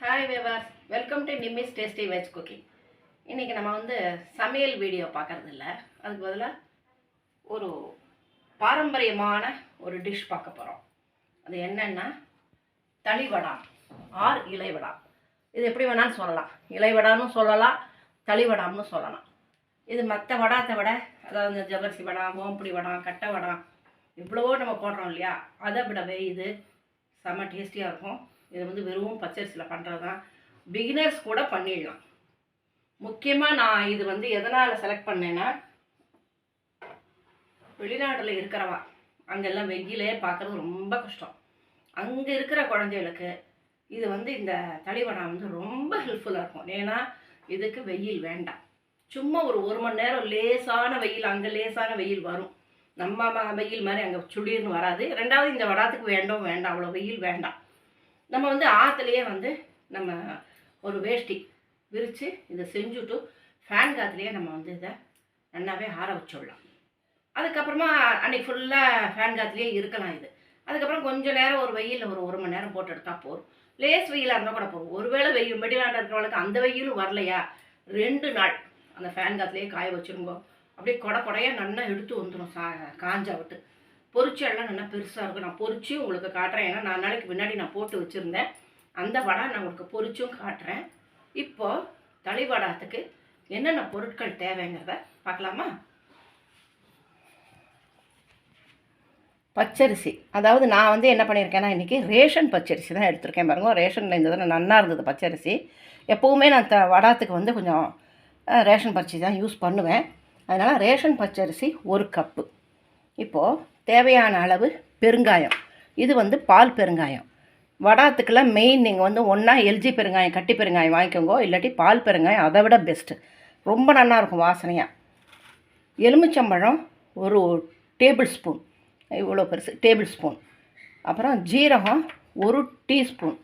Hi வேவாஸ் welcome to Nimmi's tasty veg cooking இன்றைக்கி நம்ம வந்து சமையல் வீடியோ பார்க்குறது இல்லை அதுக்கு பதிலாக ஒரு பாரம்பரியமான ஒரு டிஷ் பார்க்க போகிறோம் அது என்னென்னா தளிவடா ஆர் இலைவடா இது எப்படி வேணாலும் சொல்லலாம். இலைவடான்னு சொல்லலாம் தளிவடாம்னு சொல்லலாம். இது மற்ற வடாத்தை விட அதாவது இந்த ஜவரிசி வடா ஓம்புடி வடா கட்டை வடா இவ்வளவோ நம்ம போடுறோம் இல்லையா? அதை விடவே இது செம்ம டேஸ்டியாக இருக்கும். இது வந்து வெறும் பச்சரிசியில் பண்ணுறது தான் பிகினர்ஸ் கூட பண்ணிடலாம். முக்கியமாக நான் இது வந்து எதனால் செலக்ட் பண்ணேன்னா வெளிநாட்டில் இருக்கிறவா அங்கெல்லாம் வெயிலே பார்க்குறது ரொம்ப கஷ்டம். அங்கே இருக்கிற குழந்தைகளுக்கு இது வந்து இந்த தளிவனா வந்து ரொம்ப ஹெல்ப்ஃபுல்லாக இருக்கும். ஏன்னா இதுக்கு வெயில் வேண்டாம். சும்மா ஒரு ஒரு மணி நேரம் லேசான வெயில் அங்கே லேசான வெயில் வரும். நம்ம வெயில் மாதிரி அங்கே சுளிர்னு வராது. ரெண்டாவது இந்த வடாத்துக்கு வேண்டும் வேண்டாம். அவ்வளோ வெயில் வேண்டாம். நம்ம வந்து ஆற்றுலையே வந்து நம்ம ஒரு வேஷ்டி விரித்து இதை செஞ்சுட்டு ஃபேன் காற்றுலையே நம்ம வந்து இதை நல்லாவே ஆற வச்சுடலாம். அதுக்கப்புறமா அன்றைக்கி ஃபுல்லாக ஃபேன் காற்றுலேயே இருக்கலாம் இது. அதுக்கப்புறம் கொஞ்சம் நேரம் ஒரு வெயிலில் ஒரு ஒரு மணி நேரம் போட்டு எடுத்தால் போதும். லேஸ் வெயிலாக இருந்தால் கூட போகும் ஒருவேளை வெயில் மெடிலாண்ட இருக்கிறவங்களுக்கு அந்த வெயிலும் வரலையா? ரெண்டு நாள் அந்த ஃபேன் காற்றுலேயே காய வச்சுருங்கோ. அப்படியே கொடை கொடையாக நல்லா எடுத்து வந்துடும் சா காஞ்சா விட்டு. பொரிச்சு எல்லாம் நல்லா பெருசாக இருக்கும். நான் பொரிச்சு உங்களுக்கு காட்டுறேன். ஏன்னா நான் நாளைக்கு முன்னாடி நான் போட்டு வச்சுருந்தேன். அந்த வடை நான் உங்களுக்கு பொரிச்சும் காட்டுறேன். இப்போது தளிவடாத்துக்கு என்னென்ன பொருட்கள் தேவைங்கிறத பார்க்கலாமா? பச்சரிசி. அதாவது நான் வந்து என்ன பண்ணியிருக்கேன்னா இன்றைக்கி ரேஷன் பச்சரிசி தான் எடுத்திருக்கேன் பாருங்க. ரேஷனில் இந்த தடவை நல்லா இருந்தது பச்சரிசி. எப்போவுமே நான் த வடாத்துக்கு வந்து கொஞ்சம் ரேஷன் பச்சரிசி தான் யூஸ் பண்ணுவேன். அதனால் ரேஷன் பச்சரிசி ஒரு கப்பு. இப்போது தேவையான அளவு பெருங்காயம். இது வந்து பால் பெருங்காயம். வடாத்துக்கெல்லாம் மெயின் நீங்கள் வந்து ஒன்றா எல்ஜி பெருங்காயம் கட்டி பெருங்காயம் வாங்கிக்கோங்க. இல்லாட்டி பால் பெருங்காயம் அதை விட பெஸ்ட்டு ரொம்ப நல்லா இருக்கும் வாசனையாக எலுமிச்சம்பழம் ஒரு டேபிள் ஸ்பூன் இவ்வளோ பெருசு. டேபிள் ஸ்பூன் அப்புறம் ஜீரகம் ஒரு டீஸ்பூன்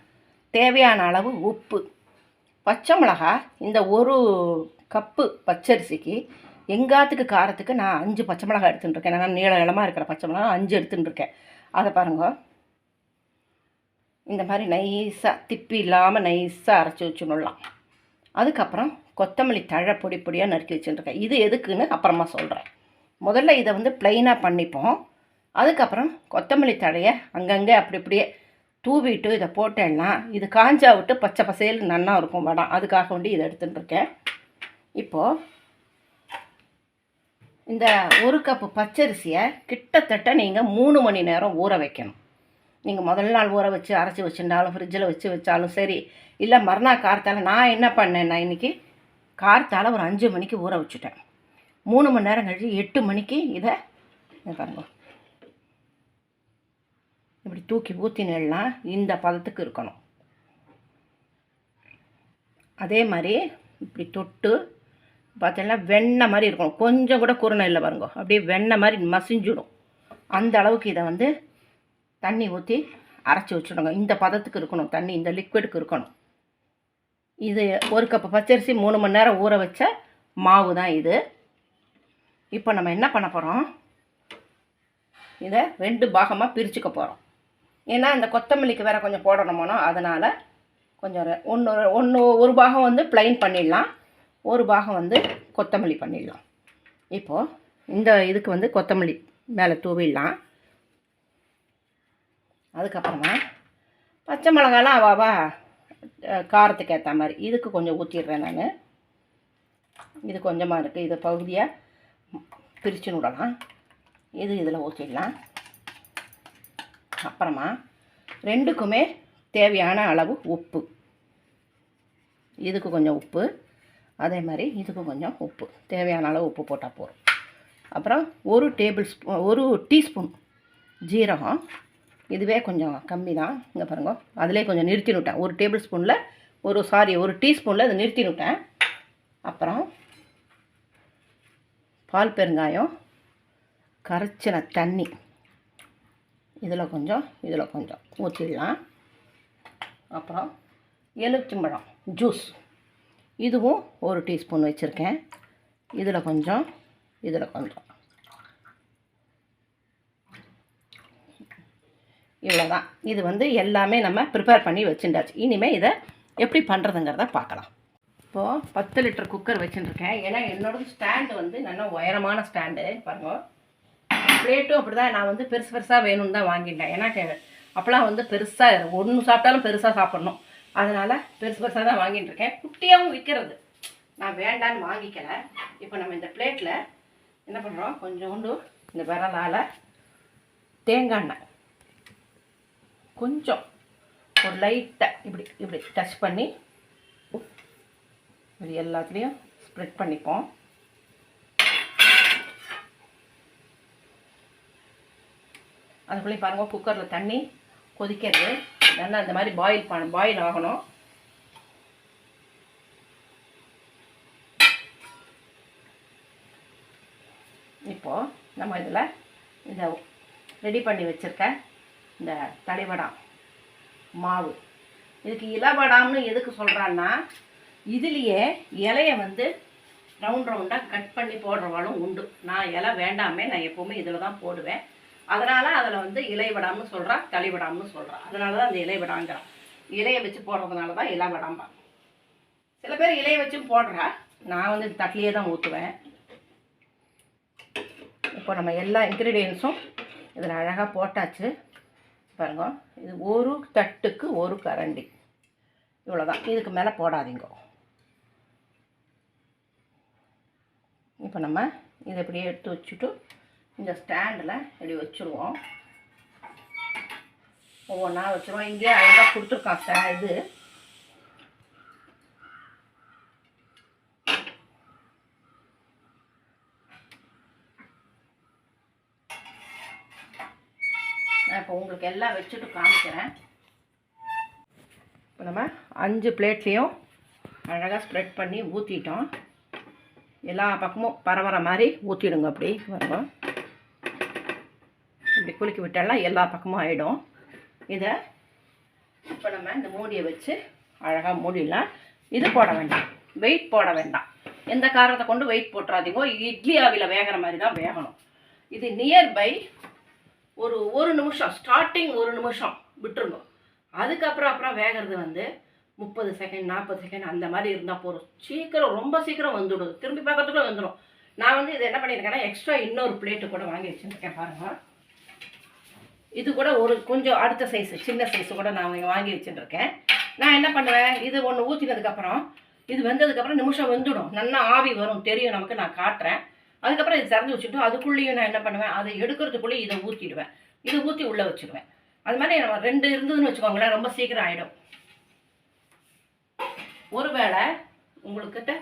தேவையான அளவு உப்பு. பச்சை மிளகா இந்த ஒரு கப்பு பச்சரிசிக்கு எங்காத்துக்கு காரத்துக்கு நான் அஞ்சு பச்சை மிளகா எடுத்துட்டுருக்கேன். நான் நீள நிலமாக இருக்கிற பச்சை மிளகா அஞ்சு எடுத்துன்னு இருக்கேன் அதை பாருங்க. இந்த மாதிரி நைஸாக திப்பி இல்லாமல் நைஸாக அரைச்சி வச்சுடலாம் அதுக்கப்புறம் கொத்தமல்லி தழை பொடி பொடியாக நறுக்கி வச்சுட்டுருக்கேன். இது எதுக்குன்னு அப்புறமா சொல்கிறேன் முதல்ல இதை வந்து ப்ளைனாக பண்ணிப்போம். அதுக்கப்புறம் கொத்தமல்லி தழையை அங்கங்கே அப்படி அப்படியே தூவிட்டு இதை போட்டேன்னா இது காஞ்சா விட்டு பச்சை பசேல் நன்னா இருக்கும் வடம் அதுக்காக வேண்டி இதை எடுத்துட்டு இருக்கேன் இப்போது இந்த ஒரு கப்பு பச்சரிசியை கிட்டத்தட்ட நீங்கள் மூணு மணி நேரம் ஊற வைக்கணும். நீங்கள் முதல் நாள் ஊற வச்சு அரைச்சி வச்சுருந்தாலும் ஃப்ரிட்ஜில் வச்சு வச்சாலும் சரி இல்லை மறுநாள் கார்த்தால நான் என்ன பண்ணேன்னா இன்றைக்கி கார்த்தால ஒரு அஞ்சு மணிக்கு ஊற வச்சுட்டேன். மூணு மணி நேரம் கழிச்சு எட்டு மணிக்கு இதை பாருங்க. இப்படி தூக்கி ஊற்றினா இந்த பதத்துக்கு இருக்கணும். அதே மாதிரி இப்படி தொட்டு பார்த்தீங்கன்னா வெண்ணெய் மாதிரி இருக்கணும் கொஞ்சம் கூட குருணை இல்லை பாருங்க. அப்படியே வெண்ணெய் மாதிரி மசிஞ்சிடும். அந்த அளவுக்கு இதை வந்து தண்ணி ஊற்றி அரைச்சி வச்சுடுங்க இந்த பதத்துக்கு இருக்கணும். தண்ணி இந்த லிக்விடுக்கு இருக்கணும். இது ஒரு கப்பு பச்சரிசி மூணு மணி நேரம் ஊற வச்ச மாவு தான் இது. இப்போ நம்ம என்ன பண்ண போகிறோம் இதை ரெண்டு பாகமாக பிரிச்சுக்க போகிறோம் ஏன்னா இந்த கொத்தமல்லிக்கு வேறு கொஞ்சம் போடணுமோனோ அதனால் கொஞ்சம் ஒன்று ஒன்று ஒரு பாகம் வந்து ப்ளைன் பண்ணிடலாம். ஒரு பாகம் வந்து கொத்தமல்லி பண்ணிடலாம். இப்போது இந்த இதுக்கு வந்து கொத்தமல்லி மேலே தூவிடலாம். அதுக்கப்புறமா பச்சை மிளகாலாம் அவாவா காரத்துக்கு ஏற்ற மாதிரி. இதுக்கு கொஞ்சம் ஊற்றிடுறேன் நான். இது கொஞ்சமாக இருக்குது இது பகுதியாக பிரித்து விடலாம். இது இதில் ஊற்றிடலாம் அப்புறமா ரெண்டுக்குமே தேவையான அளவு உப்பு. இதுக்கு கொஞ்சம் உப்பு. அதே மாதிரி இதுக்கும் கொஞ்சம் உப்பு. தேவையான அளவு உப்பு போட்டால் போதும். அப்புறம் ஒரு டேபிள் ஸ்பூன் ஒரு டீஸ்பூன் ஜீரகம். இதுவே கொஞ்சம் கம்மி தான். இங்கே பாருங்க. அதிலே கொஞ்சம் நிறுத்தி விட்டேன். ஒரு டேபிள் ஸ்பூனில் ஒரு சாரி ஒரு டீஸ்பூனில் அதை நிறுத்தி விட்டேன். அப்புறம் பால் பெருங்காயம் கரைச்சின தண்ணி. இதில் கொஞ்சம் இதில் கொஞ்சம் ஊற்றிடலாம் அப்புறம் எலுமிச்சம்பழம் ஜூஸ். இதுவும் ஒரு டீஸ்பூன் வச்சுருக்கேன். இதில் கொஞ்சம் இதில் கொஞ்சம். இவ்வளோதான் இது வந்து எல்லாமே நம்ம ப்ரிப்பேர் பண்ணி வச்சுட்டாச்சு இனிமேல் இதை எப்படி பண்ணுறதுங்கிறத பார்க்கலாம். இப்போது பத்து லிட்டர் குக்கர் வச்சுட்டுருக்கேன் ஏன்னா என்னோட ஸ்டாண்டு வந்து நல்ல உயரமான ஸ்டாண்டு பாருங்க. பிளேட்டும் அப்படி தான் நான் வந்து பெருசு பெருசாக வேணும்னு தான் வாங்கிட்டேன் ஏன்னா கே- அப்போலாம் வந்து பெருசாக ஒன்று சாப்பிட்டாலும் பெருசாக சாப்பிட்ணும். அதனால் பெருசு பெருசாக தான் வாங்கிட்டு இருக்கேன் குட்டியாகவும் விற்கிறது நான் வேண்டான்னு வாங்கிக்கல. இப்போ நம்ம இந்த பிளேட்டில் என்ன பண்ணுறோம் கொஞ்சோண்டு இந்த விரலால் தேங்காய் எண்ணெய். கொஞ்சம் ஒரு லைட்டாக இப்படி இப்படி டச் பண்ணி இப்படி எல்லாத்துலேயும் ஸ்ப்ரெட் பண்ணிப்போம். அதுக்குள்ளேயும் பாருங்கள் குக்கரில் தண்ணி கொதிக்கிறது. நல்லா இந்த மாதிரி பாயில் பண்ண பாயில் ஆகணும். இப்போது நம்ம இதில் இந்த ரெடி பண்ணி வச்சுருக்க இந்த தலைவடம் மாவு. இதுக்கு இலவடாம்னு எதுக்கு சொல்கிறான்னா இதுலேயே இலைய வந்து ரவுண்ட் ரவுண்டாக கட் பண்ணி போடுறவாலும் உண்டு. நான் இலை வேண்டாமே நான் எப்போவுமே இதில் தான் போடுவேன். அதனால் அதில் வந்து இலை விடாமல் சொல்கிறான் சொல்கிறா விடாமல் சொல்கிறா அதனால தான் அந்த இலைவடாங்கிறான் இலையை வச்சு போடுறதுனால தான் இலை இலைவடாம்பா சில பேர் இலையை வச்சும் போடுறா. நான் வந்து தட்லியே தான் ஊற்றுவேன் இப்போ நம்ம எல்லா இன்க்ரீடியன்ஸும் இதில் அழகாக போட்டாச்சு. பாருங்க இது ஒரு தட்டுக்கு ஒரு கரண்டி. இவ்வளோதான் இதுக்கு மேலே போடாதீங்க. இப்போ நம்ம இதை அப்படியே எடுத்து வச்சுட்டு இந்த ஸ்டாண்டில் இப்படி வச்சுருவோம். ஒவ்வொன்றா வச்சுருவோம். இங்கேயே அழகாக கொடுத்துருக்கான் ஸ்டா இது. நான் இப்போ உங்களுக்கு எல்லாம் வச்சுட்டு காமிக்கிறேன். இப்போ நம்ம அஞ்சு பிளேட்லேயும் அழகாக ஸ்ப்ரெட் பண்ணி ஊற்றிட்டோம் எல்லா பக்கமும் பரவற மாதிரி ஊற்றிடுங்க அப்படி. வருவோம் இப்படி குலுக்கி விட்டாலாம் எல்லா பக்கமும் ஆகிடும் இதை இப்போ நம்ம இந்த மூடியை வச்சு அழகாக மூடிடலாம். இது போட வேண்டாம். வெயிட் போட வேண்டாம். எந்த காரணத்தை கொண்டு வெயிட் போட்டுறாதீங்க? இட்லி ஆவியில் வேகிற மாதிரி தான் வேகணும். இது நியர்பை ஒரு ஒரு நிமிஷம் ஸ்டார்டிங் ஒரு நிமிஷம் விட்டுருங்க. அதுக்கப்புறம் அப்புறம் வேகிறது வந்து முப்பது செகண்ட் நாற்பது செகண்ட் அந்த மாதிரி இருந்தால் போதும். சீக்கிரம் ரொம்ப சீக்கிரம் வந்துடும். திரும்பி பார்க்கறதுக்குள்ள வந்துடும். நான் வந்து இது என்ன பண்ணியிருக்கேன்னா எக்ஸ்ட்ரா இன்னொரு பிளேட்டு கூட வாங்கி வச்சுருக்கேன் பாருங்கள் இது கூட ஒரு கொஞ்சம் அடுத்த சைஸு சின்ன சைஸு கூட நான் வாங்கி வச்சுட்டுருக்கேன் நான் என்ன பண்ணுவேன்? இது ஒன்று ஊற்றினதுக்கப்புறம் இது வெந்ததுக்கப்புறம் நிமிஷம் வெந்துடும். நல்லா ஆவி வரும். தெரியும் நமக்கு. நான் காட்டுறேன். அதுக்கப்புறம் இது திறந்து வச்சுட்டு அதுக்குள்ளேயும் நான் என்ன பண்ணுவேன்? அதை எடுக்கிறதுக்குள்ளே இதை ஊற்றிடுவேன் இதை ஊற்றி உள்ளே வச்சுடுவேன் அது மாதிரி நம்ம ரெண்டு இருந்ததுன்னு வச்சுக்கோங்களேன். ரொம்ப சீக்கிரம் ஆகிடும் ஒருவேளை உங்களுக்கிட்ட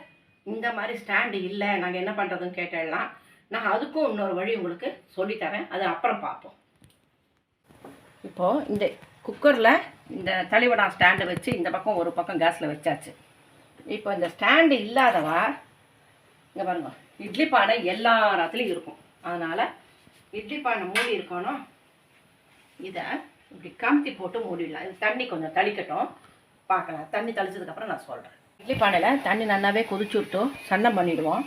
இந்த மாதிரி ஸ்டாண்டு இல்லை. நாங்கள் என்ன பண்ணுறதுன்னு கேட்டேன்னா நான் அதுக்கும் இன்னொரு வழி உங்களுக்கு சொல்லித்தரேன். அது அப்புறம் பார்ப்போம். இப்போது இந்த குக்கரில் இந்த தளிவடா ஸ்டாண்டை வச்சு இந்த பக்கம் ஒரு பக்கம் கேஸில் வச்சாச்சு. இப்போ இந்த ஸ்டாண்டு இல்லாதவா? இங்கே பாருங்க. இட்லி பானை எல்லா இடத்துலையும் இருக்கும். அதனால் இட்லி பானை மூடி இருக்கணும். இதை இப்படி கமுத்தி போட்டு மூடிடலாம். இது தண்ணி கொஞ்சம் தளிக்கட்டும். பார்க்கலாம். தண்ணி தளிச்சதுக்கப்புறம் நான் சொல்கிறேன் இட்லி பானையில் தண்ணி நல்லாவே கொதிச்சு விட்டோம். சன்னம் பண்ணிவிடுவோம்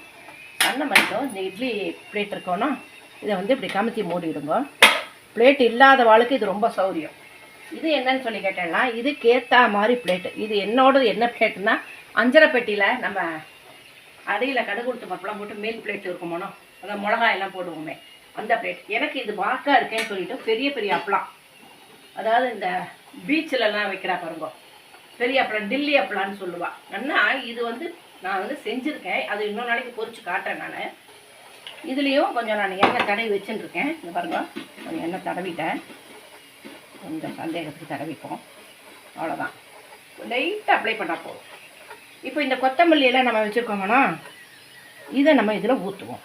சன்னம் பண்ணிட்டோம். இந்த இட்லி பிளேட் இருக்கணும். இதை வந்து இப்படி கமுத்தி மூடிடுங்க. பிளேட் இல்லாத வாழ்க்கை இது ரொம்ப சௌரியம். இது என்னன்னு சொல்லி கேட்டேன்னா இது கேத்தா மாதிரி பிளேட்டு. இது என்னோடது என்ன பிளேட்டுனா அஞ்சரை பெட்டியில் நம்ம அடியில் கடுகு கொடுத்து பப்பெல்லாம் போட்டு மேல் பிளேட் இருக்குமோனோ அதான் மிளகாயெல்லாம் போடுவோமே அந்த பிளேட். எனக்கு இது வாக்கா இருக்கேன்னு சொல்லிட்டு பெரிய பெரிய அப்பளம். அதாவது இந்த பீச்சிலலாம் வைக்கிறா பாருங்க பெரிய அப்பளம் டில்லி அப்பளான்னு சொல்லுவாள் அண்ணா இது வந்து நான் வந்து செஞ்சுருக்கேன். அது இன்னொரு நாளைக்கு பொறிச்சு காட்டுறேன் நான். இதுலேயும் கொஞ்சம் நான் எண்ணெய் தடவி வச்சுட்டுருக்கேன் இந்த பாருங்க கொஞ்சம் எண்ணெய் தடவிட்டேன். கொஞ்சம் சந்தேகத்துக்கு தடவிப்போம். அவ்வளோதான் லைட்டாக அப்ளை பண்ணால் போதும். இப்போ இந்த கொத்தமல்லியெல்லாம் நம்ம வச்சுருக்கோம்னா இதை நம்ம இதில் ஊற்றுவோம்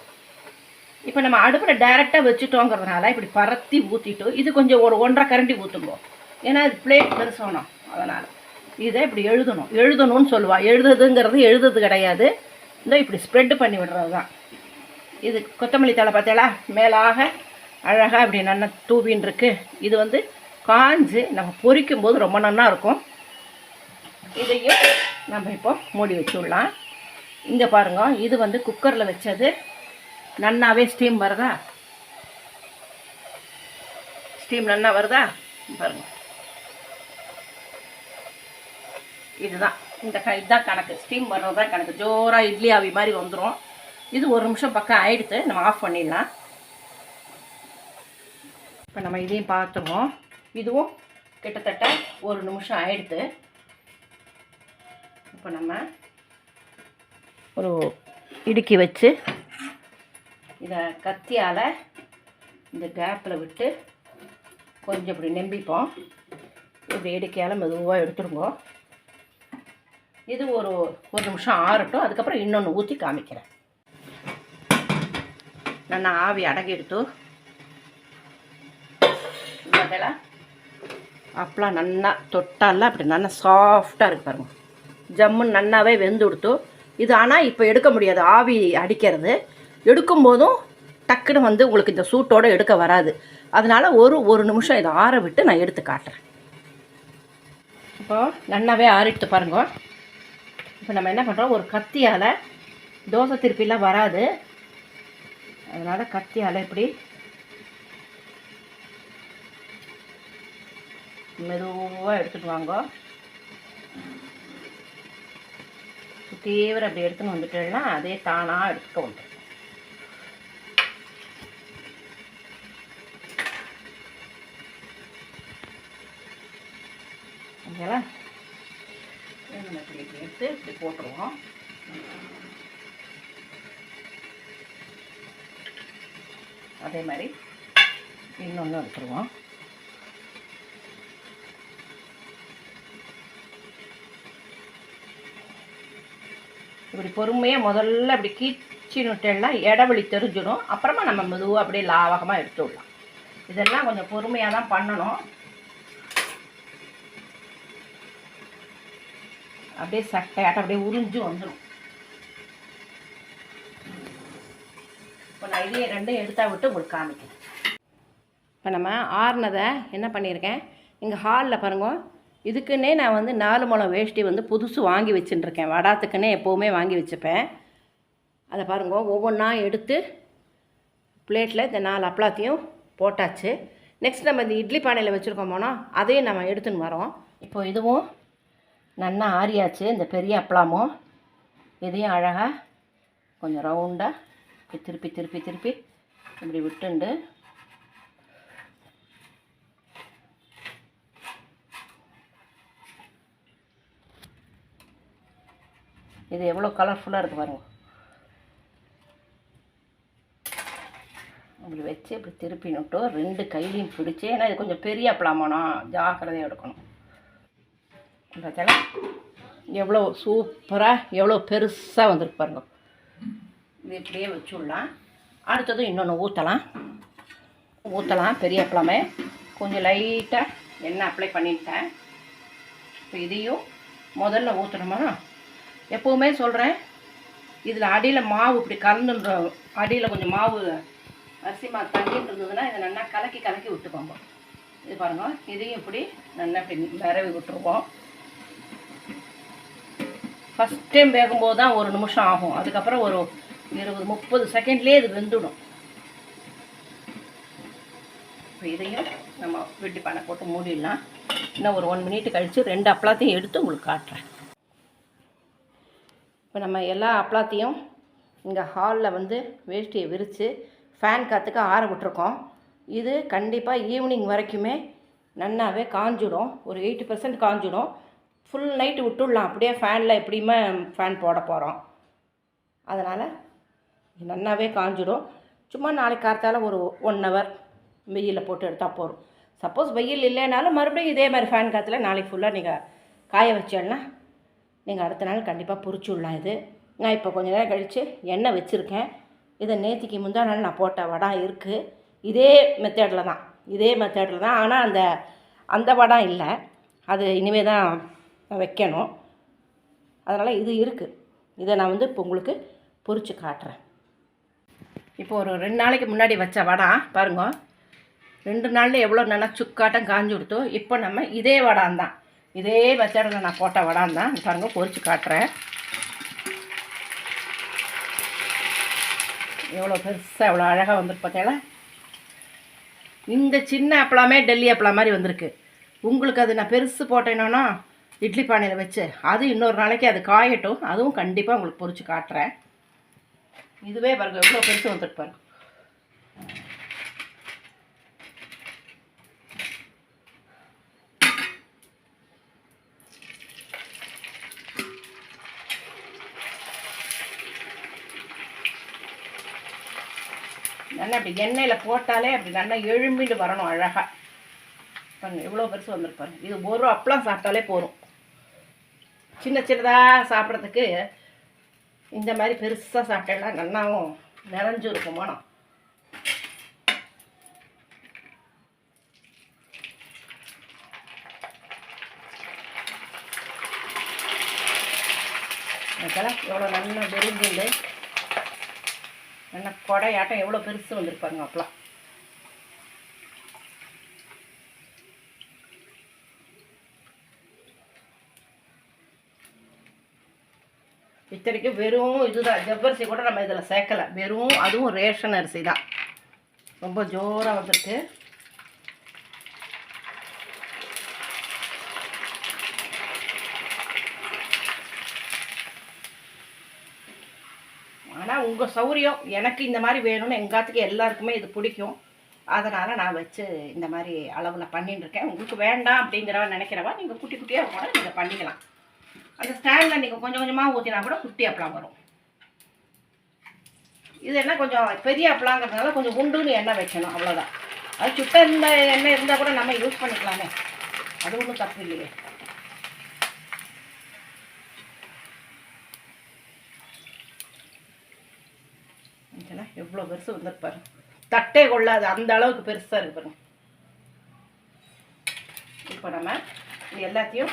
இப்போ நம்ம அடுப்பில் டைரெக்டாக வச்சுட்டோங்கிறதுனால இப்படி பரத்தி ஊற்றிட்டு இது கொஞ்சம் ஒரு ஒன்றரை கரண்டி ஊற்றுவோம் ஏன்னா இது பிளேட் பெருசோணும். அதனால் இதை இப்படி எழுதணும். எழுதணும்னு சொல்லுவாள் எழுதுறதுங்கிறது எழுதுறது கிடையாது. இந்த இப்படி ஸ்ப்ரெட் பண்ணி விடுறது தான் இது கொத்தமல்லி தழை பார்த்தீங்களா? மேலாக அழகாக இப்படி நல்லா தூவின்னு இருக்கு இது வந்து காஞ்சு நம்ம பொரிக்கும் போது ரொம்ப நல்லா இருக்கும். இதையும் நம்ம இப்போ மூடி வச்சுடலாம். இங்கே பாருங்க இது வந்து குக்கரில் வச்சது. நன்னாவே ஸ்டீம் வருதா? ஸ்டீம் நன்னா வருதா? பாருங்க. இதுதான். இந்த க இதுதான் கணக்கு. ஸ்டீம் வர்றது தான் கணக்கு. ஜோராக இட்லி ஆவி மாதிரி வந்துடும் இது ஒரு நிமிஷம் பக்கம் ஆயிடுத்து நம்ம ஆஃப் பண்ணிடலாம். இப்போ நம்ம இதையும் பார்த்துருவோம். இதுவும் கிட்டத்தட்ட ஒரு நிமிஷம் ஆயிடுத்து இப்போ நம்ம ஒரு இடுக்கி வச்சு இதை கத்தியால் இந்த கேப்பில் விட்டு கொஞ்சம் இப்படி நெம்பிப்போம். இப்படி இடுக்கையால் மெதுவாக எடுத்துருவோம் இது ஒரு ஒரு நிமிஷம் ஆறட்டும். அதுக்கப்புறம் இன்னொன்று ஊற்றி காமிக்கிறேன். நான் ஆவி அடங்கி எடுத்து அதெல்லாம் அப்பெல்லாம் நல்லா தொட்டாலாம் அப்படி நல்லா சாஃப்டாக இருக்கு பாருங்க. ஜம்முன்னு நன்னாவே வெந்து கொடுத்து இது ஆனால் இப்போ எடுக்க முடியாது ஆவி அடிக்கிறது. எடுக்கும்போதும் டக்குன்னு வந்து உங்களுக்கு இந்த சூட்டோடு எடுக்க வராது. அதனால் ஒரு ஒரு நிமிஷம் இதை ஆற விட்டு நான் எடுத்து காட்டுறேன். இப்போது நன்னாவே ஆறிட்டு பாருங்க. இப்போ நம்ம என்ன பண்ணுறோம் ஒரு கத்தியால் தோசை திருப்பிலாம் வராது. அதனால் கத்தியால் இப்படி மெதுவாக எடுத்துட்டு வாங்க. தீவிரம் அப்படி எடுத்துன்னு வந்துட்டேன்னா அதே தானாக எடுத்துக்க வந்துடும் ஓகேங்களா எடுத்து இப்படி போட்டுருவோம். அதே மாதிரி இன்னொன்று எடுத்துருவோம். இப்படி பொறுமையாக முதல்ல அப்படி கீச்சினுட்டெல்லாம் இடவெளி தெரிஞ்சிடும். அப்புறமா நம்ம மெதுவாக அப்படியே லாவகமாக எடுத்து விடலாம். இதெல்லாம் கொஞ்சம் பொறுமையாக தான் பண்ணணும். அப்படியே சட்டையாட்டம் அப்படியே உறிஞ்சு வந்துடும் இப்போ நான் இதையே ரெண்டும் எடுத்தா விட்டு உங்களுக்கு காமிக்கிறேன். இப்போ நம்ம ஆறுனதை என்ன பண்ணியிருக்கேன்? இங்கே ஹாலில் பாருங்க. இதுக்குன்னே நான் வந்து நாலு முளம் வேஷ்டி வந்து புதுசு வாங்கி வச்சுட்டுருக்கேன் வடாத்துக்குன்னே எப்போவுமே வாங்கி வச்சுப்பேன். அதை பாருங்க ஒவ்வொன்றா எடுத்து பிளேட்டில் இந்த நாலு அப்பளாத்தையும் போட்டாச்சு. நெக்ஸ்ட் நம்ம இந்த இட்லி பானையில் வச்சுருக்கோம் போனால் அதையும் நம்ம எடுத்துன்னு வரோம். இப்போ இதுவும் நல்லா ஆறியாச்சு. இந்த பெரிய அப்பளமும் இதையும் அழகாக கொஞ்சம் ரவுண்டாக இப்படி திருப்பி திருப்பி திருப்பி. இப்படி விட்டுண்டு. இது எவ்வளோ கலர்ஃபுல்லாக இருக்குது பாருங்க. அப்படி வச்சு இப்படி திருப்பி நட்டு ரெண்டு கையிலையும் பிடிச்சி ஏன்னா இது கொஞ்சம் பெரிய அப்பளமானோ ஜாக்கிரதையாக எடுக்கணும். பார்த்தாலும் எவ்வளோ சூப்பராக எவ்வளோ பெருசாக வந்திருக்கு பாருங்கள் இது இப்படியே வச்சுடலாம். அடுத்தது இன்னொன்று ஊற்றலாம் ஊற்றலாம் பெரிய அப்பளமே. கொஞ்சம் லைட்டாக எண்ணெய் அப்ளை பண்ணிட்டேன். இப்போ இதையும் முதல்ல ஊற்றணுமா எப்போவுமே சொல்கிறேன் இதில் அடியில் மாவு இப்படி கலந்துன்ற அடியில் கொஞ்சம் மாவு அரிசி மாவு தங்கிட்டு இருந்ததுன்னா இதை நல்லா கலக்கி கலக்கி விட்டுக்கோங்க. இது பாருங்கள் இதையும் இப்படி நல்லா இப்படி நிறவி விட்டுருவோம். ஃபஸ்ட் டைம் வேகும்போது தான் ஒரு நிமிஷம் ஆகும். அதுக்கப்புறம் ஒரு இருபது முப்பது செகண்ட்லேயே இது வெந்துடும். இப்போ இதையும் நம்ம வெட்டி பண்ண போட்டு மூடிடலாம். இன்னும் ஒரு ஒன் மினிட் கழித்து ரெண்டு அப்பளாத்தையும் எடுத்து உங்களுக்கு காட்டுறேன். இப்போ நம்ம எல்லா அப்பளாத்தையும் இங்கே ஹாலில் வந்து வேஷ்டியை விரித்து ஃபேன் காற்றுக்கு ஆற விட்டுருக்கோம் இது கண்டிப்பாக ஈவினிங் வரைக்குமே நன்னாவே காஞ்சிடும். ஒரு எயிட்டி பர்சன்ட் காஞ்சிடும். ஃபுல் நைட்டு விட்டுடலாம். அப்படியே ஃபேனில் எப்படியுமே ஃபேன் போட போகிறோம் அதனால் நன்னாவே காஞ்சிடும் சும்மா நாளைக்கு கார்த்தால ஒரு ஒன் ஹவர் வெயிலில் போட்டு எடுத்தால் போதும். சப்போஸ் வெயில் இல்லைனாலும் மறுபடியும் இதே மாதிரி ஃபேன் காற்றுல நாளைக்கு ஃபுல்லாக நீங்கள் காய வச்சேன்னா நீங்கள் அடுத்த நாள் கண்டிப்பாக பொரிச்சு விடலாம் இது. நான் இப்போ கொஞ்ச நேரம் கழித்து எண்ணெய் வச்சுருக்கேன். இதை நேத்திக்கு முந்தா நாள் நான் போட்ட வடம் இருக்குது இதே மெத்தேடில் தான். இதே மெத்தேடில் தான். ஆனால் அந்த அந்த வடம் இல்லை. அது இனிமே தான் வைக்கணும். அதனால் இது இருக்குது இதை நான் வந்து இப்போ உங்களுக்கு பொறிச்சு காட்டுறேன். இப்போ ஒரு ரெண்டு நாளைக்கு முன்னாடி வச்ச வடை பாருங்க. ரெண்டு நாளில் எவ்வளோ நல்லா சுக்காட்டம் காஞ்சி கொடுத்தோம் இப்போ நம்ம இதே வடான் தான் இதே வச்சடில் நான் போட்ட வடான் தான் பாருங்க பொறிச்சு காட்டுறேன். எவ்வளோ பெருசாக எவ்வளோ அழகாக வந்துருக்கு பார்த்தீங்களா இந்த சின்ன அப்பளமே டெல்லி அப்பளம் மாதிரி வந்திருக்கு. உங்களுக்கு அது நான் பெருசு போட்டேனோன்னா இட்லி பானையில் வச்சு. அது இன்னொரு நாளைக்கு அது காயட்டும். அதுவும் கண்டிப்பாக உங்களுக்கு பொறிச்சு காட்டுறேன். இதுவே பாருங்க எவ்வளோ பெருசு வந்துட்டு பாருங்க. நல்லா அப்படி எண்ணெயில் போட்டாலே அப்படி நல்லா எழும்பிட்டு வரணும் அழகாக பாருங்க எவ்வளோ பெருசு வந்திருப்பாரு இது ஒரு அப்பளம் சாப்பிட்டாலே போதும். சின்ன சின்னதாக சாப்பிட்றதுக்கு இந்த மாதிரி பெருசாக சாப்பிட்டேன்னா நல்லாவும் நிறைஞ்சு இருக்கும் மனம் அதெல்லாம் எவ்வளோ நல்லா வெறிஞ்சுண்டு நல்லா கொடையாட்டம் எவ்வளோ பெருசு வந்திருப்பாங்க அப்பெல்லாம். இத்தனைக்கும் வெறும் இதுதான். ஜவ்வரிசி கூட நம்ம இதில் சேர்க்கலை. வெறும் அதுவும் ரேஷன் அரிசி தான். ரொம்ப ஜோராக வந்திருக்கு. ஆனால் உங்கள் சௌரியம் எனக்கு இந்த மாதிரி வேணும்னு எங்காத்துக்கு எல்லாருக்குமே இது பிடிக்கும். அதனால் நான் வச்சு இந்த மாதிரி அளவில் பண்ணிட்டுருக்கேன் உங்களுக்கு வேண்டாம் அப்படிங்கிறவ நினைக்கிறவா நீங்கள் குட்டி குட்டியாக கூட நீங்கள் பண்ணிக்கலாம். அந்த ஸ்டாண்டில் நீங்கள் கொஞ்சம் கொஞ்சமாக ஊற்றினா கூட குட்டி அப்பளம் வரும். இது என்ன கொஞ்சம் பெரிய அப்பளாங்கிறதுனால கொஞ்சம் உண்டுன்னு எண்ணெய் வைக்கணும் அவ்வளோதான் அது சுட்ட இருந்த எண்ணெய் இருந்தால் கூட நம்ம யூஸ் பண்ணிக்கலாமே. அது ஒன்றும் தப்பு இல்லையே. எவ்வளோ பெருசு வந்துருப்பாரு தட்டே கொள்ளாது அந்த அளவுக்கு பெருசாக இருக்கு பாருங்க. இப்போ நம்ம இது எல்லாத்தையும்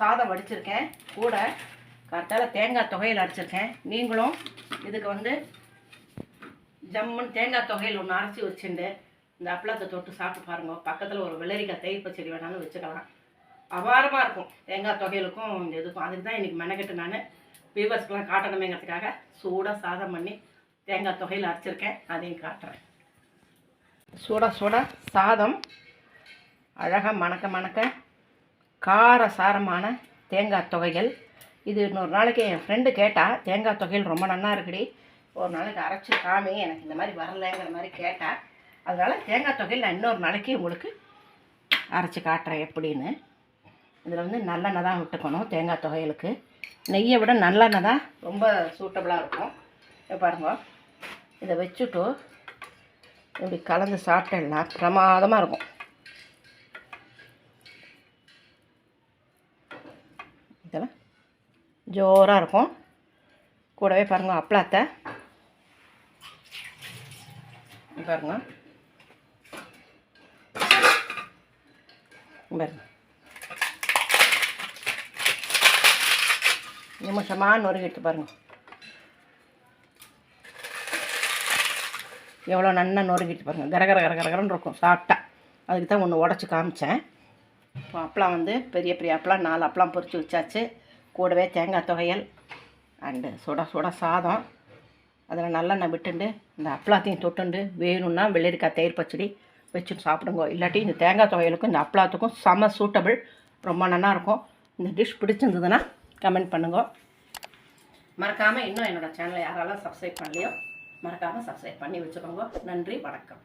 சாதம் வடிச்சிருக்கேன். கூட கரெக்டாக தேங்காய் தொகையில் அரைச்சிருக்கேன் நீங்களும் இதுக்கு வந்து ஜம்முன்னு தேங்காய் தொகையில் ஒன்று அரைச்சி வச்சுட்டு இந்த அப்பளத்தை தொட்டு சாப்பிட்டு பாருங்கள் பக்கத்தில் ஒரு வெள்ளரிக்காய் தேய்ப்ப செடி வேணாலும் வச்சுக்கலாம். அபாரமாக இருக்கும் தேங்காய் தொகையிலுக்கும் இந்த இதுக்கும். அதுக்கு தான் இன்றைக்கி மெனக்கெட்டு நான் வீவர்ஸ்க்கெலாம் காட்டணுமேங்கிறதுக்காக சூடாக சாதம் பண்ணி தேங்காய் தொகையில் அரைச்சிருக்கேன். அதையும் காட்டுறேன். சுட சுட சாதம். அழகாக மணக்க மணக்க கார சாரமான தேங்காய் தொகைகள். இது இன்னொரு நாளைக்கு என் ஃப்ரெண்டு கேட்டால் தேங்காய் தொகையில் ரொம்ப நல்லா இருக்குடி. ஒரு நாளைக்கு அரைச்சி காமி எனக்கு இந்த மாதிரி வரலைங்கிற மாதிரி கேட்டால் அதனால் தேங்காய் தொகையில் நான் இன்னொரு நாளைக்கு உங்களுக்கு அரைச்சி காட்டுறேன் எப்படின்னு. இதில் வந்து நல்லெண்ணெய் தான் விட்டுக்கணும் தேங்காய் தொகைகளுக்கு. நெய்யை விட நல்லெண்ணெய் தான் ரொம்ப சூட்டபுளாக இருக்கும். பாருங்க. இதை வச்சுட்டு இப்படி கலந்து சாப்பிட்டேன்னா பிரமாதமாக இருக்கும். ஜோராக இருக்கும். கூடவே பாருங்கள் அப்பளாத்தை. பாருங்கள் பாருங்க. நிமிஷமாக நொறுக்கிட்டு பாருங்கள் எவ்வளோ நல்லா நொறுக்கிட்டு பாருங்கள் கரகர கர கரகரன்னு இருக்கும் சாப்பிட்டா அதுக்கு தான் ஒன்று உடச்சி காமிச்சேன். இப்போ அப்பளம் வந்து பெரிய பெரிய அப்பளம் நாலு அப்பளம் பொறிச்சு வச்சாச்சு. கூடவே தேங்காய் துவையல் அண்டு சுட சுட சாதம். அதில் நல்லெண்ணெய் விட்டுண்டு இந்த அப்பளாத்தையும் தொட்டுண்டு வேணும்னா வெள்ளரிக்காய் தயிர் பச்சடி வச்சுட்டு சாப்பிடுங்க. இல்லாட்டி இந்த தேங்காய் துவையலுக்கும் இந்த அப்பளாத்துக்கும் செம சூட்டபிள் ரொம்ப நல்லாயிருக்கும் இந்த டிஷ் பிடிச்சிருந்ததுன்னா கமெண்ட் பண்ணுங்க. மறக்காமல் இன்னும் என்னோடய சேனலை யாராலும் சப்ஸ்கிரைப் பண்ணலையோ மறக்காமல் சப்ஸ்கிரைப் பண்ணி வச்சுக்கோங்க. நன்றி வணக்கம்.